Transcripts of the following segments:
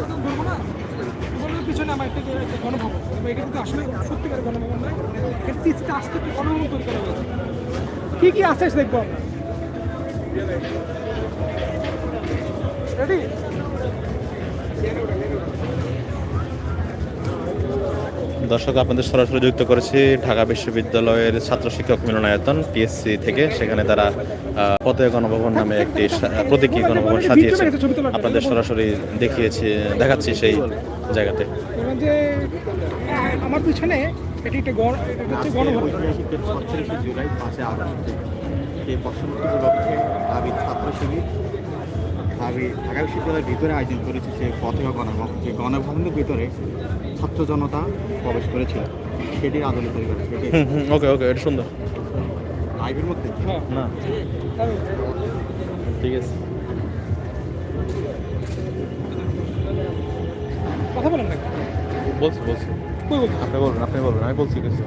একদম বলব না বলব পিছনে আমার একটা গণভবন। এটা কিন্তু আসলে সত্যিকার গণভবন নয়। এর তিনটা আস্তে একটু গণভবন তৈরি করা কী কি আছে দেখব আমরা। দর্শক আপনাদের সরাসরি যুক্ত করেছি ঢাকা বিশ্ববিদ্যালয়ের ছাত্র শিক্ষক মিলনায়তন পিএসসি থেকে। সেখানে তারা পতয় গণভবন নামে একটি প্রতীকী গণভবন সাজিয়েছে। আপনাদের সরাসরি দেখিয়েছি দেখাচ্ছি সেই জায়গাতে। আমার পিছনে এটি একটা গণ এটা হচ্ছে গণভবন। ছত্রিশে জুলাই পাঁচে আগস্ট ঢাবি ছাত্র শিবির ঢাবি ঢাকা বিশ্ববিদ্যালয়ের ভিতরে আয়োজন করেছে সে পথে গণভবন যে গণভবনের ভিতরে ছাত্র জনতা প্রবেশ করেছিল। সেটির আদলে তৈরি করা হুম হুম ওকে ওকে এটা সুন্দর। লাইভের মধ্যে? হ্যাঁ। না। ঠিক আছে। কথা বলেন না। বলছি বলছি। কই বলছি আপনি বলবেন আপনি বলবেন আমি বলছি কিছু।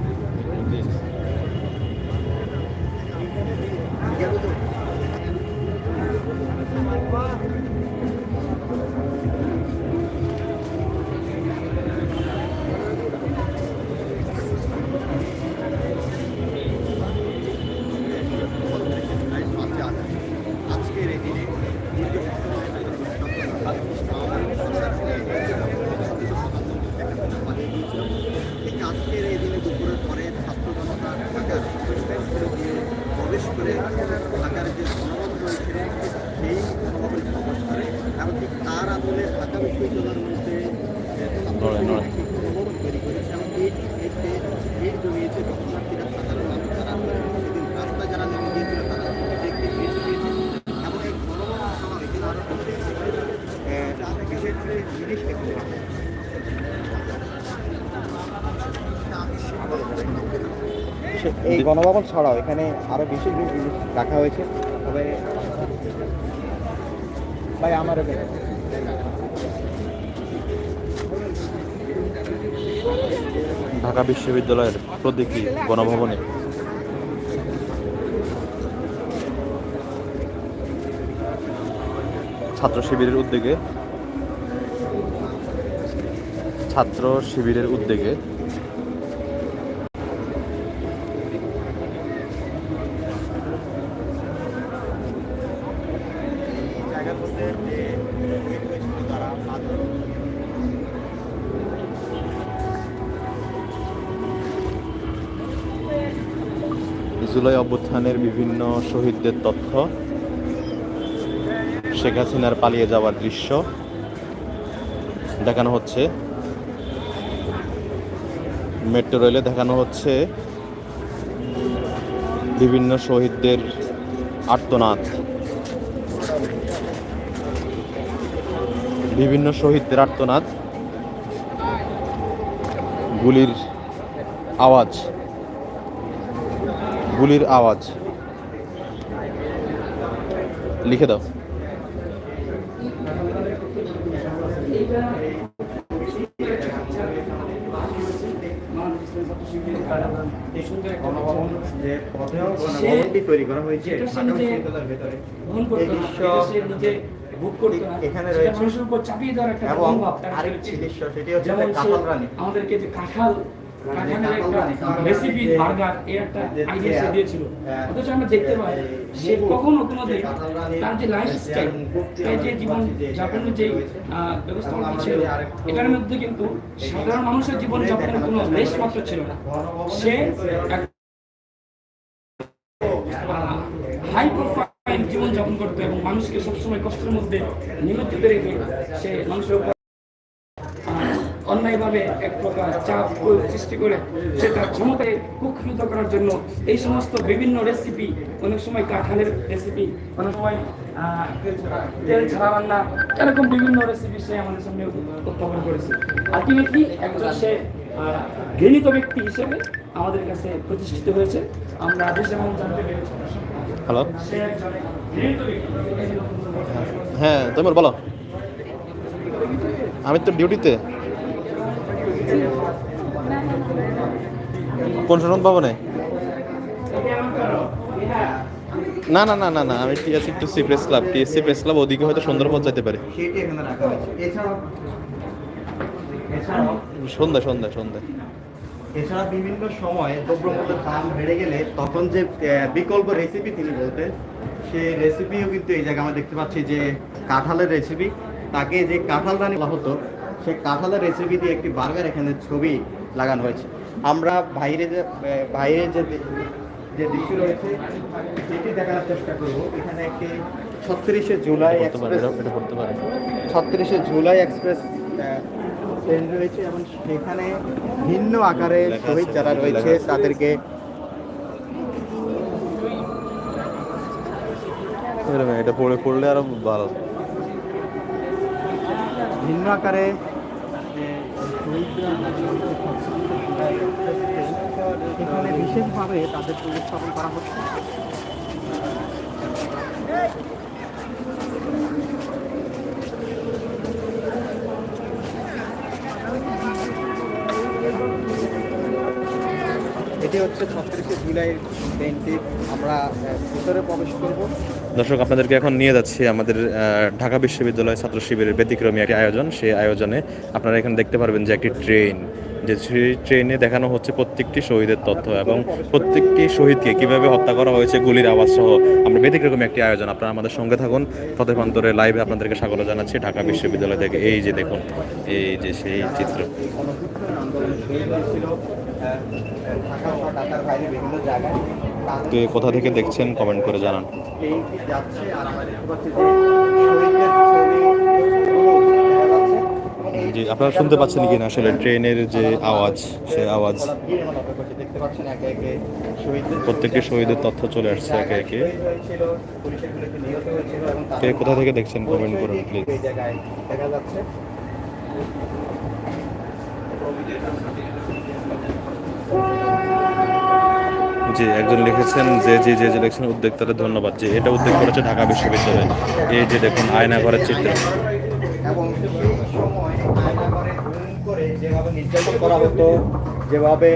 এই গণভবন ছাড়াও এখানে আরও বিশেষ বিশেষ জিনিস রাখা হয়েছে। তবে ভাই আমার ঢাকা বিশ্ববিদ্যালয়ের প্রতীকী গণভবনে। ছাত্র শিবিরের উদ্যোগে ছাত্র শিবিরের উদ্যোগে জুলাই অভ্যুত্থানের বিভিন্ন শহীদদের তথ্য, শেখ হাসিনার পালিয়ে যাওয়ার দৃশ্য দেখানো হচ্ছে। মেট্রো রেলে দেখানো হচ্ছে বিভিন্ন শহীদদের আর্তনাদ। বিভিন্ন শহীদদের আর্তনাদ। গুলির আওয়াজ। গুলির আওয়াজ লিখে দাও এখানে রয়েছে। এবং আরেকটি দৃশ্য সেটি হচ্ছে কাঁঠাল রানী। আমাদেরকে যে কাঁঠাল জীবন এটার মধ্যে কিন্তু সাধারণ মানুষের জীবন যাপনের ছিল না। সে হাই প্রোফাইল জীবন যাপন করতো এবং মানুষকে সবসময় কষ্টের মধ্যে নিমজ্জিত রেখে সে মানুষের উপর অন্যায়ভাবে এক প্রকার চাপ সৃষ্টি করে সেটা ক্ষমতায় কুক্ষিত করার জন্য এই সমস্ত বিভিন্ন রেসিপি অনেক সময় কাঁঠালের রেসিপি অনেক সময় তেল ছাড়া রান্না এরকম বিভিন্ন রেসিপি সে আমাদের সামনে উত্থাপন করেছে। আলটিমেটলি একজন সে ঘৃণিত ব্যক্তি হিসেবে আমাদের কাছে প্রতিষ্ঠিত হয়েছে। আমরা আদেশ এবং জানতে পেরেছি হ্যালো সে হ্যাঁ তোমার বলো। আমি তো ডিউটিতে কোন কারণ, এটা না না না না না আমি TSC to C press club. TSC press club ওদিকে হয়তো সুন্দরবন যেতে পারে। সন্ধ্যা সন্ধ্যা সন্ধ্যা। এছাড়া বিভিন্ন সময়ে দ্রব্যমূল্যের দাম বেড়ে গেলে তখন যে বিকল্প রেসিপি তিনি বলতেন সেই রেসিপিও কিন্তু এই জায়গায় আমরা দেখতে পাচ্ছি যে কাঁঠালের রেসিপি তাকে যে কাঁঠাল দানি বলা হতো সেই কাঁঠালের রেসিপি দিয়ে একটি বার্গার এখানে ছবি লাগানো হয়েছে। আমরা বাইরে যে বাইরে যে যে দৃশ্য রয়েছে সেটি দেখানোর চেষ্টা করব। এখানে একটি ছত্রিশে জুলাই এক্সপ্রেস পারে ছত্রিশে জুলাই এক্সপ্রেস ট্রেন রয়েছে এবং সেখানে ভিন্ন আকারে শহীদ যারা রয়েছে তাদেরকে এটা পড়ে পড়লে আরও ভালো। ভিন্ন আকারে সেখানে বিশেষভাবে তাদের উপস্থাপন করা হচ্ছে। দর্শক, আপনাদেরকে এখন নিয়ে যাচ্ছি আমাদের ঢাকা বিশ্ববিদ্যালয় ছাত্র শিবিরের ব্যতিক্রমী একটি আয়োজন। সেই আয়োজনে আপনারা এখানে দেখতে পারবেন যে একটি ট্রেন। যে ট্রেনে দেখানো হচ্ছে প্রত্যেকটি শহীদের তথ্য এবং প্রত্যেকটি শহীদকে কীভাবে হত্যা করা হয়েছে গুলির আওয়াজ সহ আমরা ব্যতিক্রম একটি আয়োজন। আপনারা আমাদের সঙ্গে থাকুন। ফতেফান্তরে লাইভে আপনাদেরকে স্বাগত জানাচ্ছি ঢাকা বিশ্ববিদ্যালয় থেকে। এই যে দেখুন, এই যে সেই চিত্র। কোথা থেকে দেখছেন কমেন্ট করে জানান ট্রেনটি যাচ্ছে আর আমরা দেখতে পাচ্ছি যে শহীদদের ছবিগুলো দেখা যাচ্ছে এবং এই জি আপনারা শুনতে পাচ্ছেন কি না আসলে ট্রেনের যে আওয়াজ, সে আওয়াজ। প্রত্যেকটি শহীদের তথ্য চলে আসছে একে একে। কে কোথা থেকে দেখছেন কমেন্ট করুন, প্লিজ। জি, একজন লিখেছেন যে যে যে যে লিখেছেন উদ্যোক্তাদের ধন্যবাদ। যে এটা উদ্যোগ করেছে ঢাকা বিশ্ববিদ্যালয়। এই যে দেখুন আয়না ঘরের চিত্র। নির্যাতন করা হতো যেভাবে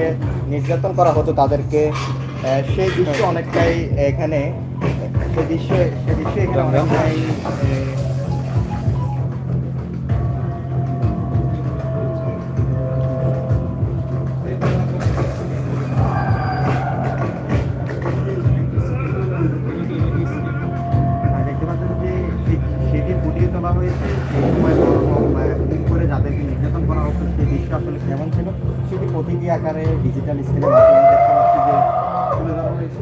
নির্যাতন করা হতো তাদেরকে সেই দৃশ্য অনেকটাই এখানে সেই দৃশ্য সেই দৃশ্য এখানে অনেকটাই আসলে কেমন ছিল। সেটি প্রতীকী আকারে ডিজিটাল স্ক্রিনের মাধ্যমে দেখতে পাচ্ছি যে তুলে ধরা হয়েছে।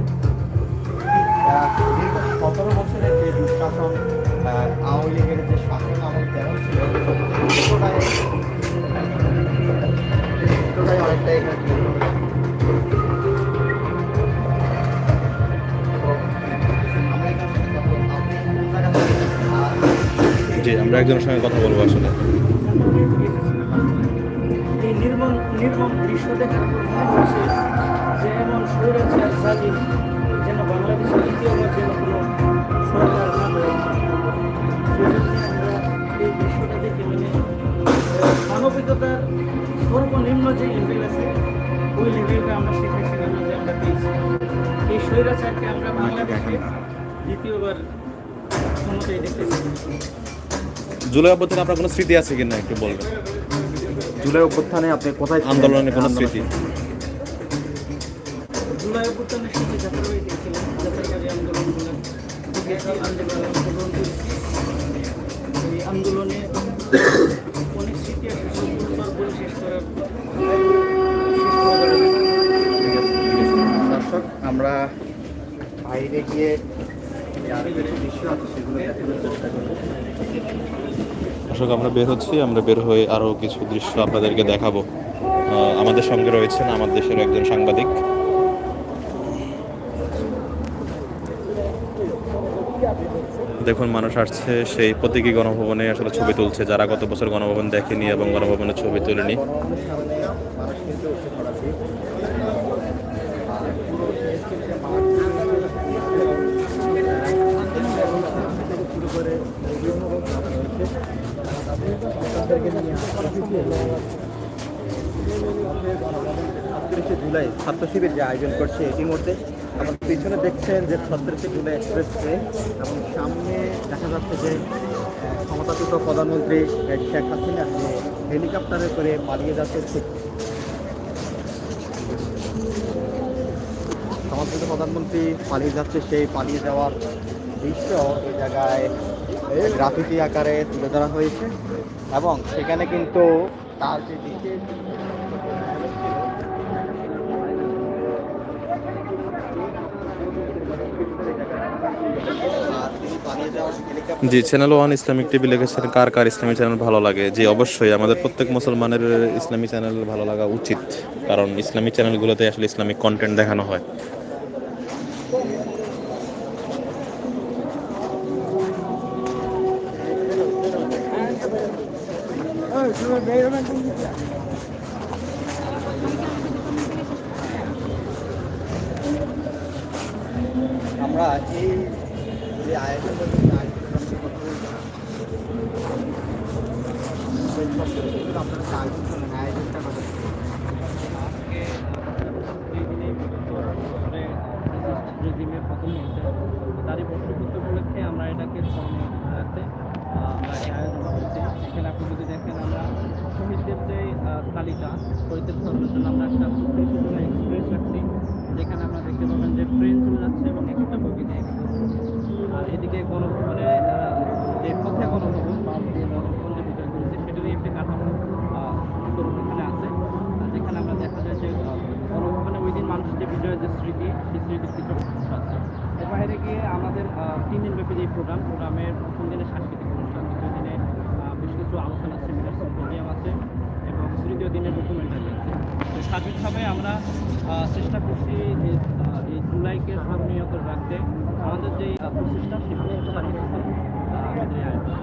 দীর্ঘ সতেরো বছরের যে দুঃশাসন আওয়ামী লীগের যে শাসন আমল কেমন ছিল অনেকটাই জি আমরা একজনের সঙ্গে কথা বলব আসলে। নির্মম দৃশ্য দেখার মনে হচ্ছে যে এমন স্বৈরাচার জালিম যেন বাংলাদেশের দ্বিতীয়বার যেন কোনো সরকার না হয়ে সেজন্য আমরা এই দৃশ্যটা দেখে মানে মানবিকতার সর্বনিম্ন যে লেভেল আছে, ওই লেভেলটা আমরা শিখাইছিলাম যে আমরা পেয়েছি। এই স্বৈরাচারকে আমরা বাংলাদেশে দ্বিতীয়বার ক্ষমতায় দেখতেছি জুলাই অভ্যুত্থানে আপনার কোনো স্মৃতি আছে কিনা একটু বলবেন? জুলাই অভ্যুত্থানে আপনি কোথায় ছিলেন? আন্দোলনের কোনো স্মৃতি জুলাই অভ্যুত্থানের সাথে যাত্রাবাড়ি গিয়েছিলাম যাত্রাবাড়ি আন্দোলনগুলো আন্দোলন অংশগ্রহণ করেছি এই আন্দোলনে অনেক স্মৃতি আছে সবগুলো বলে শেষ করার শেষ করা যাবে না। দর্শক আমরা বাইরে গিয়ে কিছু দৃশ্য আছে সেগুলো দেখানোর চেষ্টা করব দর্শক, আমরা বের হচ্ছি, আমরা বের হয়ে আরও কিছু দৃশ্য আপনাদেরকে দেখাবো। আমাদের সঙ্গে রয়েছেন আমার দেশের একজন সাংবাদিক। দেখুন, মানুষ আসছে সেই প্রতীকী গণভবনে, আসলে ছবি তুলছে যারা গত বছর গণভবন দেখেনি এবং গণভবনের ছবি তুলেনি গণভবনের সামনে মানুষ কিন্তু উঠে পড়াচ্ছে আর পুরো শেষের যে মাঠ থেকে শুরু করে বিভিন্ন রয়েছে তাদেরকে জুলাই, ছাত্র শিবির যে আয়োজন করছে ইতিমধ্যে আমার পিছনে দেখছেন যে ছত্রিশগুলো এক্সপ্রেস ট্রেন এবং সামনে দেখা যাচ্ছে যে ক্ষমতাচ্যুত প্রধানমন্ত্রী শেখ হাসিনা হেলিকপ্টারে করে পালিয়ে যাচ্ছে ক্ষমতাচ্যুত প্রধানমন্ত্রী পালিয়ে যাচ্ছে সেই পালিয়ে যাওয়ার দৃশ্য এই জায়গায় গ্রাফিতি আকারে তুলে ধরা হয়েছে এবং সেখানে কিন্তু তার যে G channel one Islamic TV লিখেছেন কার কার ইসলামী চ্যানেল ভালো লাগে? জি, অবশ্যই আমাদের প্রত্যেক মুসলমানের ইসলামী চ্যানেল ভালো লাগা উচিত, কারণ ইসলামী চ্যানেলগুলোতে আসলে ইসলামিক কন্টেন্ট দেখানো হয় আমরা এই যে আয়োজন আপনারা আয়োজন আয়োজনটা করেন রেজিমের পতন হয়েছে তারই বর্ষপূর্তি উপলক্ষে আমরা এটাকে স্মরণীয় রাখতে আমরা এই আয়োজন করেছি এখানে আপনি যদি দেখেন আমরা শহীদদের যে আহ, তালিকা শহীদদের স্মরণের জন্য আমরা একটা এক্সপ্রেস রাখছি যেখানে আমরা দেখতে পাবেন যে ট্রেন চলে যাচ্ছে এবং একটা বগিতে আর এদিকে গণভবনে আহ, যে পথে গণভবন বা যে গণভবন যে বিজয় করেছে সেটারই একটি কাঠামো এখানে আছে। যেখানে আমরা দেখা যায় যে গণভবনে ওই দিন মানুষের যে বিজয়ের যে স্মৃতি সেই আছে। এর বাইরে গিয়ে আমাদের তিন দিন ব্যাপী যে প্রোগ্রাম প্রোগ্রামের প্রথম দিনে সাংস্কৃতিক অনুষ্ঠান দ্বিতীয় দিনে বেশ কিছু আলোচনা সেমিনার সিম্পোজিয়াম আছে এবং তৃতীয় দিনে ডকুমেন্টারি আছে তো সার্বিকভাবে আমরা চেষ্টা করছি এই জুলাইকে স্মরণীয় করে রাখতে। আমাদের যে প্রচেষ্টা আয়োজন।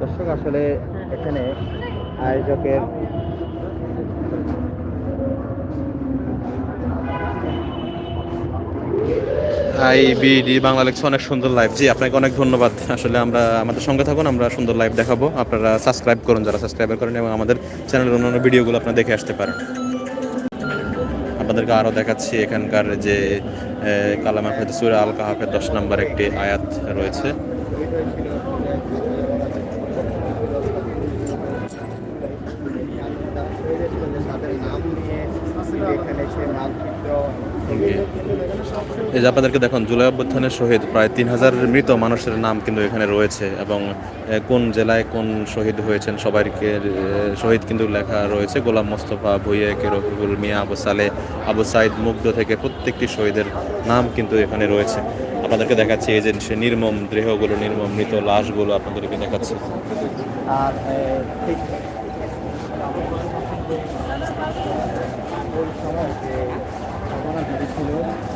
দর্শক, আসলে এখানে আয়োজকের আইবিডি বাংলা লেখছে অনেক সুন্দর লাইভ জি আপনাকে অনেক ধন্যবাদ। আসলে আমরা আমাদের সঙ্গে থাকুন আমরা সুন্দর লাইভ দেখাবো। আপনারা সাবস্ক্রাইব করুন যারা সাবস্ক্রাইবার করেন এবং আমাদের চ্যানেলের অন্যান্য ভিডিওগুলো আপনারা দেখে আসতে পারেন। আপনাদেরকে আরও দেখাচ্ছি এখানকার যে কালাম হাফেজ সুরা আল কাহাফের দশ নম্বর একটি আয়াত রয়েছে। নাম নিয়ে এই যে আপনাদেরকে দেখুন, জুলাই অভ্যুত্থানের শহীদ প্রায় তিন হাজার মৃত মানুষের নাম কিন্তু এখানে রয়েছে এবং কোন জেলায় কোন শহীদ হয়েছেন সবাইকে শহীদ কিন্তু লেখা রয়েছে। গোলাম মোস্তফা, ভুইয়ে, কে রফিকুল মিয়া, আবু সালে আবু সাইদ মুগ্ধ থেকে প্রত্যেকটি শহীদের নাম কিন্তু এখানে রয়েছে। আপনাদেরকে দেখাচ্ছি, এই যে নির্মম দেহগুলো, নির্মম মৃত লাশগুলো আপনাদেরকে দেখাচ্ছি। ঘটনা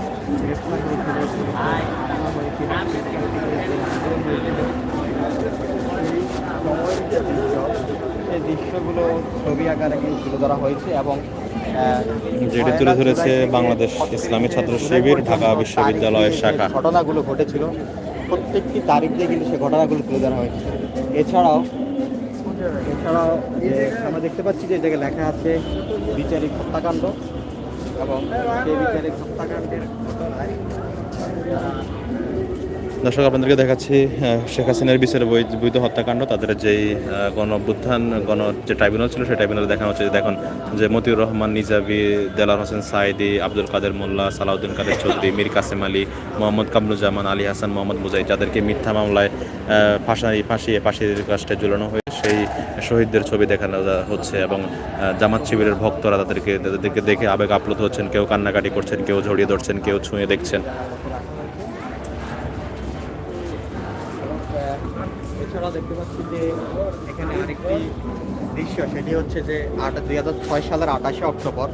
সেই দৃশ্যগুলো ছবি আকারে কিন্তু তুলে ধরা হয়েছে এবং যেটি তুলে ধরেছে বাংলাদেশ ইসলামী ছাত্র শিবির ঢাকা বিশ্ববিদ্যালয়ের শাখা। ঘটনাগুলো ঘটেছিল। প্রত্যেকটি তারিখ দিয়ে কিন্তু সেই ঘটনাগুলো তুলে ধরা হয়েছে। এছাড়াও এছাড়াও যে আমরা দেখতে পাচ্ছি যে এই জায়গায় লেখা আছে বিচারিক হত্যাকাণ্ড এবং সেই বিচারিক হত্যাকাণ্ডের দর্শক, আপনাদেরকে দেখাচ্ছি শেখ হাসিনার বিচারে বৈধ হত্যাকাণ্ড, তাদের যেই গণ অভ্যুত্থান, গণ যে ট্রাইব্যুনাল ছিল, সেই ট্রাইব্যুনালে দেখানো হচ্ছে দেখুন, যে মতিউর রহমান, নিজাবি দেলার হোসেন সাইদি, আব্দুল কাদের মোল্লা, সালাউদ্দিন কাদের চৌধুরী, মীর কাসেম আলী, মোহাম্মদ কামরুজ্জামান, আলী হাসান, মোহাম্মদ মুজাই যাদেরকে মিথ্যা মামলায় ফাঁসাই ফাঁসিয়ে ফাঁসির কাজটা ঝুলানো হয়ে সেই শহীদদের ছবি দেখানো হচ্ছে এবং জামাত শিবিরের ভক্তরা তাদেরকে তাদেরকে দেখে আবেগ আপ্লুত হচ্ছেন, কেউ কান্নাকাটি করছেন, কেউ জড়িয়ে ধরছেন, কেউ ছুঁয়ে দেখছেন। এছাড়াও দেখতে পাচ্ছি যে এখানে আরেকটি দৃশ্য, সেটি হচ্ছে যে আট, দুই হাজার ছয় সালের আঠাশে অক্টোবর।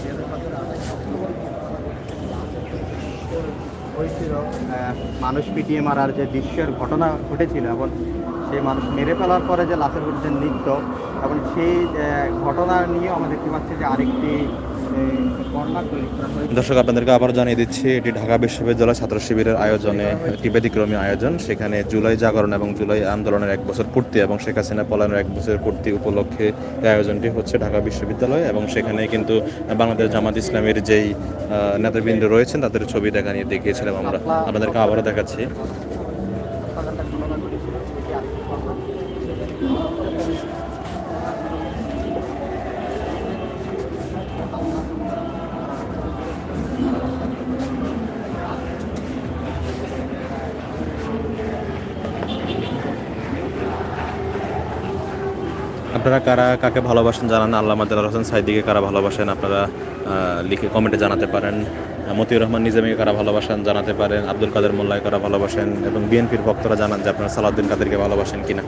দুই হাজার ছয় সালের 28 অক্টোবর হয়েছিল মানুষ পিটিয়ে মারার যে দৃশ্যের ঘটনা ঘটেছিল এবং সেই মানুষ মেরে ফেলার পরে যে লাশের যে নৃত্য এবং সেই ঘটনা নিয়েও আমরা দেখতে পাচ্ছি যে আরেকটি দর্শক, আপনাদেরকে আবার জানিয়ে দিচ্ছি, এটি ঢাকা বিশ্ববিদ্যালয় ছাত্র শিবিরের আয়োজনে একটি ব্যতিক্রমী আয়োজন। সেখানে জুলাই জাগরণ এবং জুলাই আন্দোলনের এক বছর পূর্তি এবং শেখ হাসিনা পলায়নের এক বছর পূর্তি উপলক্ষে এই আয়োজনটি হচ্ছে ঢাকা বিশ্ববিদ্যালয়। এবং সেখানে কিন্তু বাংলাদেশ জামাত ইসলামের যেই নেতৃবৃন্দ রয়েছেন, তাদের ছবি দেখা নিয়ে দেখিয়েছিলাম আমরা। আপনাদেরকে আবারও দেখাচ্ছি বাগানটা খোলা করেছে এটি আসছে আপনারা কারা, কাকে ভালোবাসেন জানান। আল্লাহ মাদাল হোসেন সাইদিকে কারা ভালোবাসেন, আপনারা লিখে কমেন্টে জানাতে পারেন। মতিউর রহমান নিজামীকে কারা ভালোবাসেন জানাতে পারেন। আব্দুল কাদের মোল্লায় কারা ভালোবাসেন এবং বিএনপির ভক্তরা জানান যে আপনারা সালাউদ্দিন কাদেরকে ভালোবাসেন কিনা।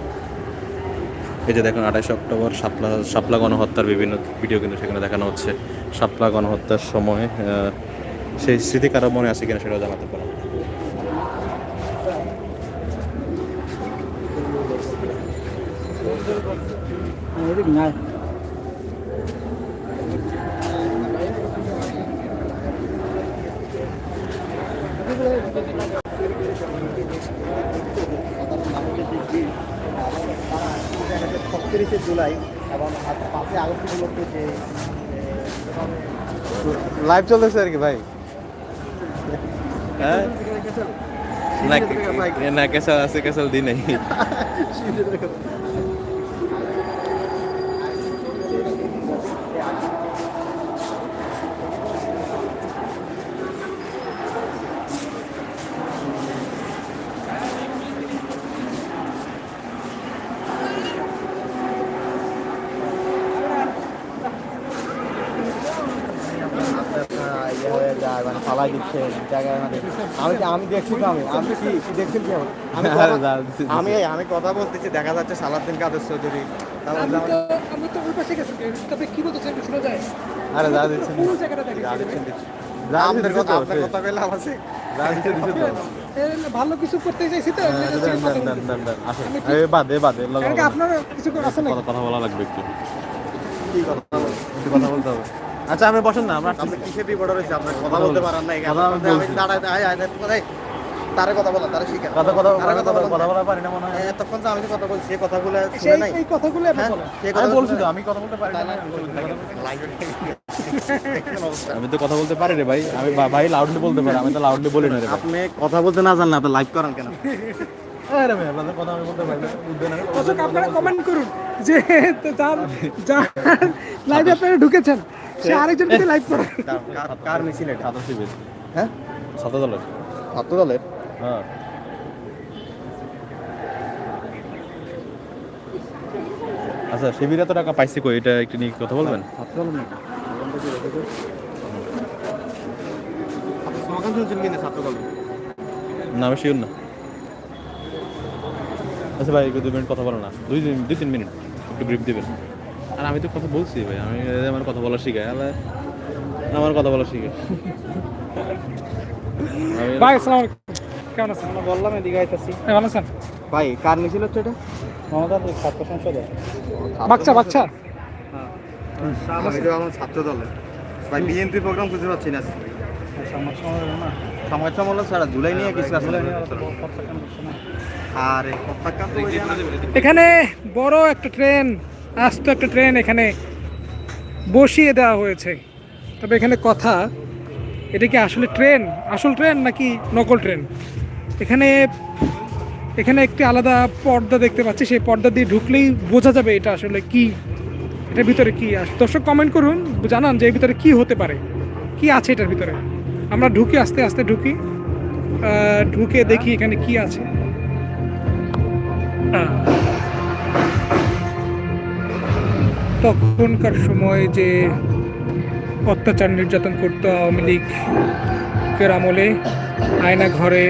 এই যে দেখুন, আঠাশে অক্টোবর সাপলা সাপলা গণহত্যার বিভিন্ন ভিডিও কিন্তু সেখানে দেখানো হচ্ছে। সাপলা গণহত্যার সময় সেই স্মৃতি কারও মনে আছে কিনা সেটাও জানাতে পারেন। ছত্রিশে জুলাই এবং আজ পাঁচই আগস্ট উপলক্ষে যে লাইভ চলতেছে আর কি ভাই হ্যাঁ না না কেসাল আছে কেসাল দিই নাই ইয়ে হয়ে যায় মানে ফালাই দিচ্ছে জায়গায় আমি আমি দেখছি তো আমি। আমি কি কি কি আমি কথা- আমি আমি কথা বলতেছি দেখা যাচ্ছে সালাদ্দিন কাদের চৌধুরী। আমি তো ওই পাশে গেছি। তবে কি বলতেছে একটু শোনা যায়? আরে যা দিচ্ছেন। কোন জায়গাটা দেখেছি আপনার কথা আপনার কথা পেলাম আছে। ভালো কিছু করতে চাইছি তো বাদে বাদে কিছু আছে কথা বলা লাগবে একটু। কি একটু কথা বলতে হবে। আচ্ছা আমি বসেন না আমরা আপনি কিসে বিপদ রয়েছে আপনার কথা বলতে পারেন না কথা আমি। দাঁড়ায় আয় আয় কোথায় তারে কথা বলা তারে শিখেন কথা কথা তারে কথা বলা কথা বলা পারি না মনে হয়। এতক্ষণ তো আমি যে কথা বলছি সেই কথাগুলো শুনে নাই। এই কথাগুলো আপনি হ্যাঁ? বলেন আমি কথা বলছি তো আমি কথা বলতে পারি না। আমি তো কথা বলতে পারি রে ভাই। আমি ভাই লাউডলি বলতে পারি আমি তো লাউডলি বলি না রে আপনি কথা বলতে না জানলে আপনি লাইভ করেন কেন? আরে ভাই আপনাদের কথা আমি বলতে পারি না। বুঝবেন আপনারা কমেন্ট করুন যে যার যার লাইভে আপনারা ঢুকেছেন। সে আরেকজনকে লাইভ করে। কার- কার মিছিল এটা? হ্যাঁ? ছাত্র দলের ছাত্র দলের হ্যাঁ। আচ্ছা শিবির এত টাকা পাইছি কই? এটা একটু নিয়ে কথা বলবেন? দলের না আমি শিওর না। আচ্ছা ভাই একটু দুই মিনিট কথা বলো না। দুই দিন দুই তিন মিনিট। একটু ব্রিফ দিবেন। আর আমি তো কথা বলছি ভাই আমি আমার কথা বলা শিখাই আলা আমার কথা বলা শিখে ভাই আসসালামু আলাইকুম। কেমন আছেন? বললাম এদিকে আইতাছি। হ্যাঁ, ভালো আছেন? ভাই কার মিছিল হচ্ছে এটা? মমতা ছাত্র সংসদে। বাচ্চা বাচ্চা? আমি তো আমার ছাত্র দলের। ভাই বিএনপি প্রোগ্রাম খুঁজে পাচ্ছি না সমাজ সমাজ সমাজ সম্মেলন ছাড়া জুলাই নিয়ে কিছু আসলে আর এখানে বড় একটা ট্রেন আস্ত একটা ট্রেন এখানে বসিয়ে দেওয়া হয়েছে। তবে এখানে কথা, এটা কি আসলে ট্রেন আসল ট্রেন নাকি নকল ট্রেন এখানে এখানে একটি আলাদা পর্দা দেখতে পাচ্ছি, সেই পর্দা দিয়ে ঢুকলেই বোঝা যাবে এটা আসলে কি, এটার ভিতরে কি দর্শক কমেন্ট করুন, জানান যে এর ভিতরে কি হতে পারে, কি আছে এটার ভিতরে। আমরা ঢুকি, আস্তে আস্তে ঢুকি ঢুকে দেখি এখানে কি আছে। তখনকার সময় যে অত্যাচার নির্যাতন করতো আওয়ামী লীগের আমলে, আয়না ঘরে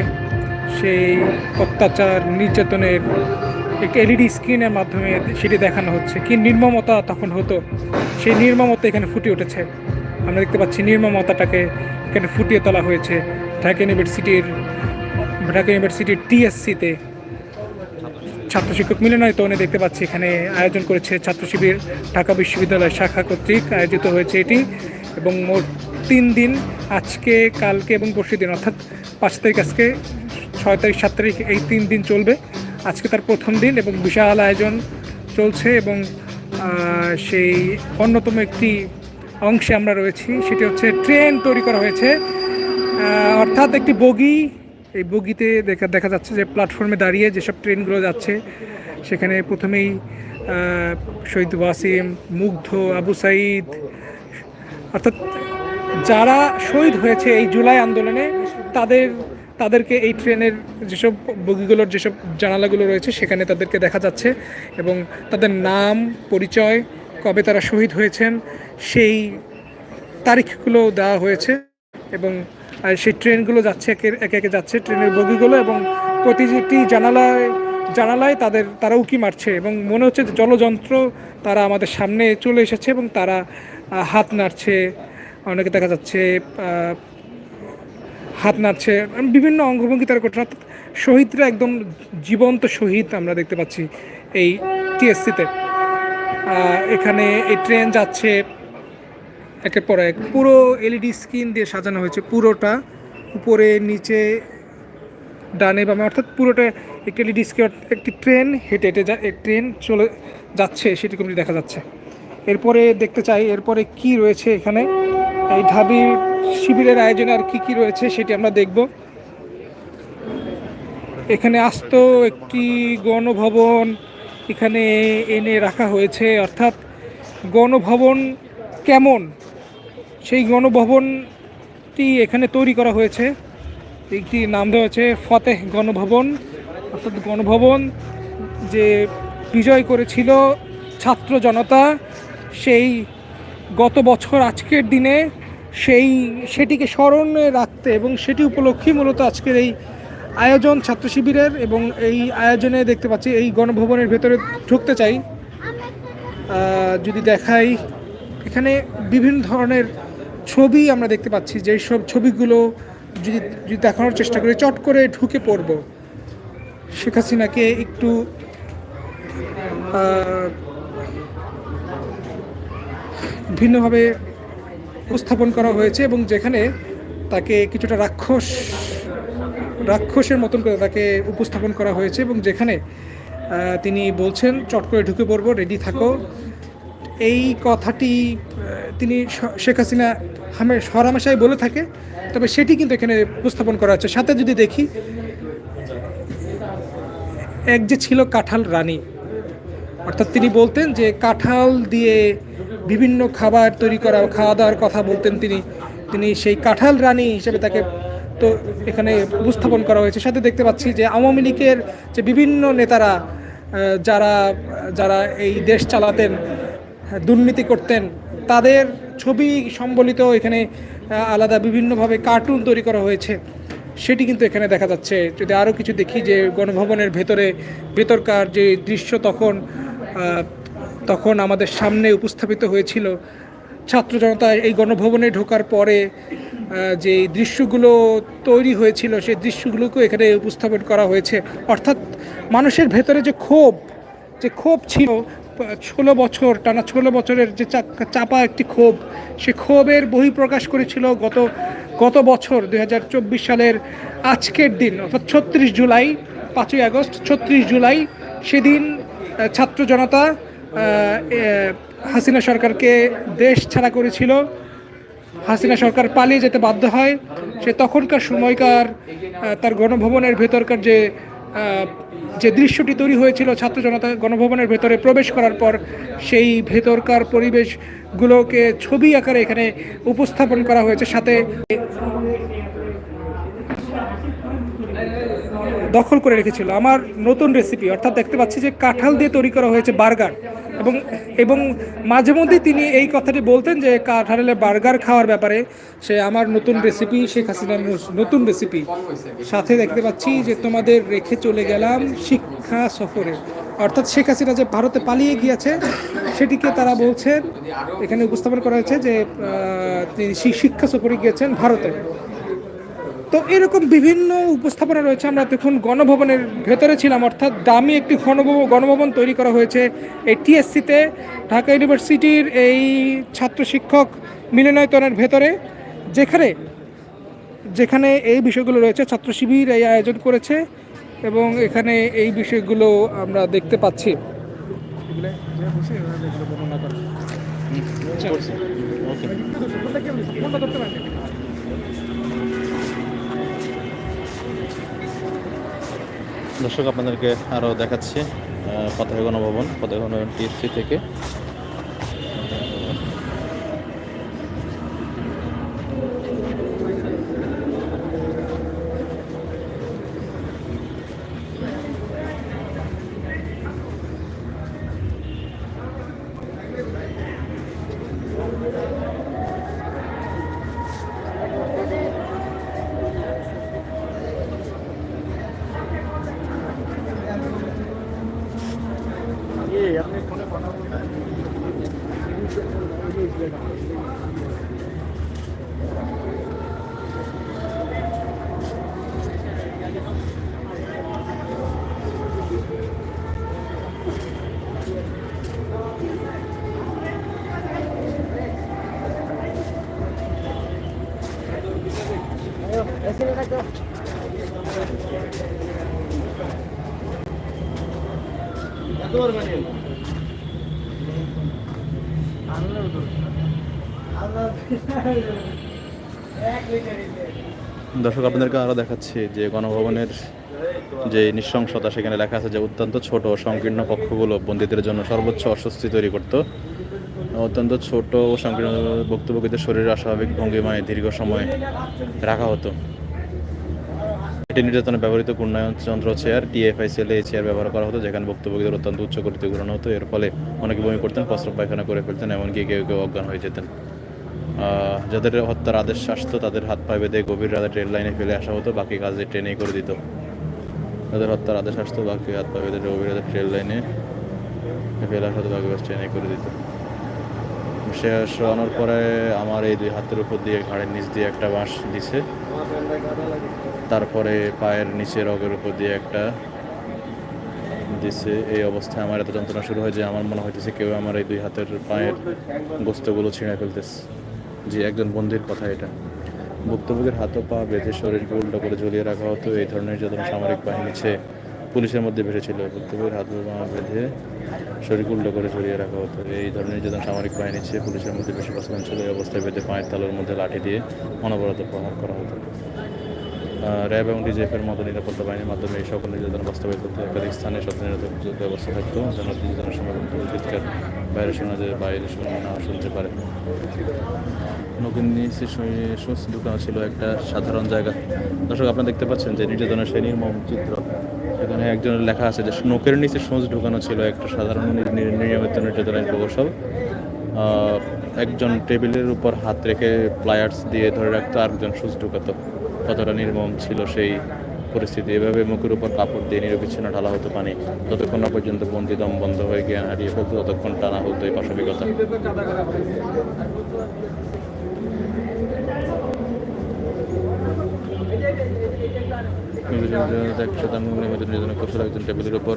সেই অত্যাচার নির্যাতনের একটি এলইডি স্ক্রিনের মাধ্যমে সেটি দেখানো হচ্ছে। কি নির্মমতা তখন হতো? সেই নির্মমতা এখানে ফুটে উঠেছে। আমরা দেখতে পাচ্ছি নির্মমতাটাকে এখানে ফুটিয়ে তোলা হয়েছে। ঢাকা ইউনিভার্সিটির ঢাকা ইউনিভার্সিটির টিএসসিতে ছাত্র শিক্ষক মিলনায়তনে দেখতে পাচ্ছি এখানে আয়োজন করেছে ছাত্র শিবির, ঢাকা বিশ্ববিদ্যালয় শাখা কর্তৃক আয়োজিত হয়েছে এটি। এবং মোট তিন দিন, আজকে, কালকে এবং পরশু দিন, অর্থাৎ পাঁচ তারিখ আজকে, ছয় তারিখ, সাত তারিখ এই তিন দিন চলবে। আজকে তার প্রথম দিন এবং বিশাল আয়োজন চলছে এবং সেই অন্যতম একটি অংশে আমরা রয়েছি, সেটি হচ্ছে ট্রেন তৈরি করা হয়েছে। অর্থাৎ একটি বগি এই বগিতে দেখা দেখা যাচ্ছে যে প্ল্যাটফর্মে দাঁড়িয়ে যেসব ট্রেনগুলো যাচ্ছে, সেখানে প্রথমেই শহীদ ওয়াসিম, মুগ্ধ, আবু সাইদ, অর্থাৎ যারা শহীদ হয়েছে এই জুলাই আন্দোলনে, তাদের তাদেরকে এই ট্রেনের যেসব বগিগুলোর যেসব জানালাগুলো রয়েছে, সেখানে তাদেরকে দেখা যাচ্ছে এবং তাদের নাম, পরিচয়, কবে তারা শহীদ হয়েছেন, সেই তারিখগুলো দেওয়া হয়েছে এবং সেই ট্রেনগুলো যাচ্ছে, একে একে একে যাচ্ছে ট্রেনের বগিগুলো এবং প্রতিটি জানালায় জানালায় তাদের, তারা উকি মারছে এবং মনে হচ্ছে যে জলযন্ত্র তারা আমাদের সামনে চলে এসেছে এবং তারা হাত নাড়ছে। অনেকে দেখা যাচ্ছে হাত নাড়ছে। বিভিন্ন অঙ্গভঙ্গি তারা করছে। অর্থাৎ শহীদরা একদম জীবন্ত শহীদ আমরা দেখতে পাচ্ছি এই টিএসসিতে এখানে এই ট্রেন যাচ্ছে। একের পর এক। পুরো এলইডি স্ক্রিন দিয়ে সাজানো হয়েছে পুরোটা। উপরে, নিচে, ডানে, বামে, অর্থাৎ পুরোটা একটি এলইডি স্ক্রিন, একটি ট্রেন হেঁটে হেঁটে যা ট্রেন চলে যাচ্ছে, সেটি কমটি দেখা যাচ্ছে। এরপরে দেখতে চাই, এরপরে কি রয়েছে এখানে? এই ঢাবি শিবিরের আয়োজনে আর কি কি রয়েছে সেটি আমরা দেখব। এখানে আস্ত একটি গণভবন এখানে এনে রাখা হয়েছে, অর্থাৎ গণভবন কেমন? সেই গণভবনটি এখানে তৈরি করা হয়েছে। একটি নাম দেওয়া হয়েছে ফতেহ গণভবন। অর্থাৎ গণভবন যে বিজয় করেছিল ছাত্র জনতা, সেই গত বছর আজকের দিনে সেই সেটিকে স্মরণে রাখতে এবং সেটি উপলক্ষে মূলত আজকের এই আয়োজন ছাত্র শিবিরের এবং এই আয়োজনে দেখতে পাচ্ছি এই গণভবনের ভেতরে ঢুকতে চাই। যদি দেখাই, এখানে বিভিন্ন ধরনের ছবি আমরা দেখতে পাচ্ছি যেই সব ছবিগুলো যদি যদি দেখানোর চেষ্টা করি, চট করে ঢুকে পড়ব। শেখ হাসিনাকে একটু ভিন্নভাবে উপস্থাপন করা হয়েছে এবং যেখানে তাকে কিছুটা রাক্ষস, রাক্ষসের মতন করে তাকে উপস্থাপন করা হয়েছে এবং যেখানে তিনি বলছেন, চট করে ঢুকে পড়ব রেডি থাকো। এই কথাটি তিনি শেখ হাসিনা হামে হরামেশাই বলে থাকে, তবে সেটি কিন্তু এখানে উপস্থাপন করা হচ্ছে। সাথে যদি দেখি, এক যে ছিল কাঁঠাল রানী, অর্থাৎ তিনি বলতেন যে কাঁঠাল দিয়ে বিভিন্ন খাবার তৈরি করা খাওয়া দাওয়ার কথা বলতেন তিনি তিনি সেই কাঁঠাল রানী হিসেবে তাকে তো এখানে উপস্থাপন করা হয়েছে। সাথে দেখতে পাচ্ছি যে আওয়ামী লীগের যে বিভিন্ন নেতারা যারা যারা এই দেশ চালাতেন দুর্নীতি করতেন। তাদের ছবি সম্বলিত এখানে আলাদা বিভিন্নভাবে কার্টুন তৈরি করা হয়েছে। সেটি কিন্তু এখানে দেখা যাচ্ছে। যদি আরও কিছু দেখি যে গণভবনের ভেতরে, ভেতরকার যে দৃশ্য তখন তখন আমাদের সামনে উপস্থাপিত হয়েছিল। ছাত্র জনতা এই গণভবনে ঢোকার পরে যে দৃশ্যগুলো তৈরি হয়েছিল, সেই দৃশ্যগুলোকেও এখানে উপস্থাপন করা হয়েছে। অর্থাৎ মানুষের ভেতরে যে ক্ষোভ যে ক্ষোভ ছিল ষোলো বছর, টানা ষোলো বছরের যে চাপা একটি ক্ষোভ, সে ক্ষোভের বহিঃপ্রকাশ করেছিল গত গত বছর দু হাজার চব্বিশ সালের আজকের দিন, অর্থাৎ ছত্রিশ জুলাই, পাঁচই আগস্ট, ছত্রিশ জুলাই, সেদিন ছাত্র জনতা হাসিনা সরকারকে দেশ ছাড়া করেছিল। হাসিনা সরকার পালিয়ে যেতে বাধ্য হয়। সে তখনকার সময়কার তার গণভবনের ভেতরকার যে যে দৃশ্যটি তৈরি হয়েছিল ছাত্র জনতা গণভবনের ভেতরে প্রবেশ করার পর, সেই ভেতরকার পরিবেশগুলোকে ছবি আকারে এখানে উপস্থাপন করা হয়েছে। সাথে দখল করে রেখেছিল। আমার নতুন রেসিপি অর্থাৎ দেখতে পাচ্ছি যে কাঁঠাল দিয়ে তৈরি করা হয়েছে বার্গার। এবং এবং মাঝে মধ্যেই তিনি এই কথাটি বলতেন যে কাঁঠালের বার্গার খাওয়ার ব্যাপারে সে আমার নতুন রেসিপি শেখ হাসিনার নতুন রেসিপি সাথে দেখতে পাচ্ছি যে তোমাদের রেখে চলে গেলাম শিক্ষা সফরে। অর্থাৎ শেখ হাসিনা যে ভারতে পালিয়ে গিয়েছে, সেটিকে তারা বলছেন, এখানে উপস্থাপন করা হয়েছে যে তিনি শিক্ষা সফরে গিয়েছেন ভারতে। তো এরকম বিভিন্ন উপস্থাপনা রয়েছে। আমরা দেখুন গণভবনের ভেতরে ছিলাম অর্থাৎ দামি একটি গণভবন গণভবন তৈরি করা হয়েছে এই টিএসসিতে ঢাকা ইউনিভার্সিটির এই ছাত্র শিক্ষক মিলনায়তনের ভেতরে যেখানে যেখানে এই বিষয়গুলো রয়েছে ছাত্র শিবির এই আয়োজন করেছে এবং এখানে এই বিষয়গুলো আমরা দেখতে পাচ্ছি। দর্শক আপনাদেরকে আরও দেখাচ্ছি পতাকা গণভবন পতাকা গণভবন টিএসসি থেকে। দর্শক, আপনাদেরকে আরও দেখাচ্ছি যে গণভবনের যে নৃশংসতা, সেখানে লেখা আছে যে অত্যন্ত ছোট সংকীর্ণ কক্ষগুলো বন্দীদের জন্য সর্বোচ্চ অস্বস্তি তৈরি করত। অত্যন্ত ছোট ও সংকীর্ণ বক্তব্যকৃত শরীরের অস্বাভাবিক ভঙ্গিমায় দীর্ঘ সময় রাখা হতো। এটি নির্যাতনে ব্যবহৃত ঘূর্ণায়ন যন্ত্র চেয়ার টিএফআইসিএল এই চেয়ার ব্যবহার করা হতো, যেখানে বক্তব্যকৃত অত্যন্ত উচ্চ গতিতে ঘুরানো হতো। এর ফলে অনেকে বমি করতেন প্রস্রাব পায়খানা করে ফেলতেন, এমনকি কেউ কেউ অজ্ঞান হয়ে যেতেন। যাদের হত্যার আদেশ আসতো, তাদের হাত পা বেঁধে গভীর রাতে ট্রেন লাইনে ফেলে আসা হতো, বাকি কাজ ট্রেনেই করে দিত। যাদের হত্যার আদেশ আসতো, বাকি হাত পা বেঁধে গভীর রাতে ট্রেন লাইনে ফেলে আসা হতো, বাকি কাজ ট্রেনেই করে দিত। শেষ হওয়ার পরে আমার এই দুই হাতের উপর দিয়ে, ঘাড়ের নিচ দিয়ে একটা বাঁশ দিছে। তারপরে পায়ের নিচে রগের উপর দিয়ে একটা দিছে। এই অবস্থায় আমার এত যন্ত্রণা শুরু হয় যে আমার মনে হইতেছে কেউ আমার এই দুই হাতের পায়ের গোস্তগুলো ছিঁড়ে ফেলতেছে। জি একজন বন্ধুর কথা এটা। ভুক্তভোগীর হাত পা বেঁধে শরীরকে উল্টো করে ঝুলিয়ে রাখা হতো? এই ধরনের যত সামরিক বাহিনী ছে পুলিশের মধ্যে বেড়েছিল ভুক্তভোগীর হাত পা বেঁধে শরীর উল্টো করে ঝুলিয়ে রাখা হতো? এই ধরনের যত সামরিক বাহিনী ছে পুলিশের মধ্যে বেশি প্রচলন ছিল এই অবস্থায় বেঁধে পায়ের তালুর মধ্যে লাঠি দিয়ে অনবরত প্রহার করা হতো। র্যাব এবং ডিজিএফের মতো নিরাপত্তা বাহিনীর মাধ্যমে এই সকল নির্যাতন বাস্তবায়িত হতো একাধিক স্থানে নিরাপত্তা ব্যবস্থা থাকতো, যেন নির্যাতনের সময় বক্তব্য চিৎকার বাইরে শোনা যায়, বাইরে শুনে না শুনতে পারে। নতুন নিচে দোকান ছিল একটা সাধারণ জায়গা। দর্শক, আপনারা দেখতে পাচ্ছেন যে নির্যাতনের সেই নির্মম চিত্র। সেখানে একজনের লেখা আছে যে নোকের নিচে সোঁচ ঢুকানো ছিল একটা সাধারণ নিয়মিত নির্যাতনের প্রকৌশল। একজন টেবিলের উপর হাত রেখে প্লায়ার্স দিয়ে ধরে রাখতো, আরেকজন সুচ ঢুকাতো। কতটা নির্মম ছিল সেই পরিস্থিতি? এভাবে মুখের উপর কাপড় দিয়ে নিরবিচ্ছিন্ন ঢালা হতো পানি। যতক্ষণ না পর্যন্ত বন্দি দম বন্ধ হয়ে জ্ঞান হারিয়ে ফেলতো ততক্ষণ টানা হতো এই পাশবিকতা। এক একজন টেবিলের উপর।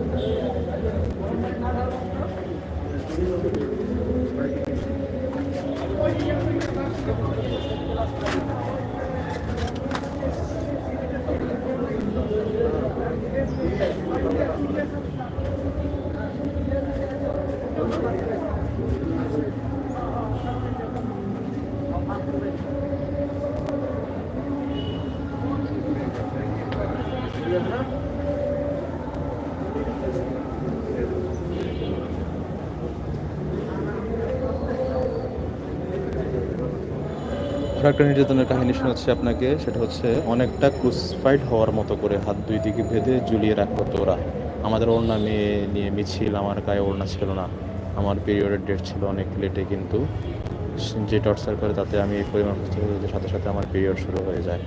নির্যাতনের কাহিনী শোনাচ্ছি আপনাকে, সেটা হচ্ছে অনেকটা ক্রুসফাইড হওয়ার মতো করে হাত দুই দিকে ভেদে ঝুলিয়ে রাখতো ওরা। আমাদের ওড়না মেয়ে নিয়ে মিছিল, আমার গায়ে ওড়না ছিল না। আমার পিরিয়ডের ডেট ছিল অনেক লেটে কিন্তু, যে টর্চার করে তাতে আমি এই পরিমাণ সাথে সাথে আমার পিরিয়ড শুরু হয়ে যায়।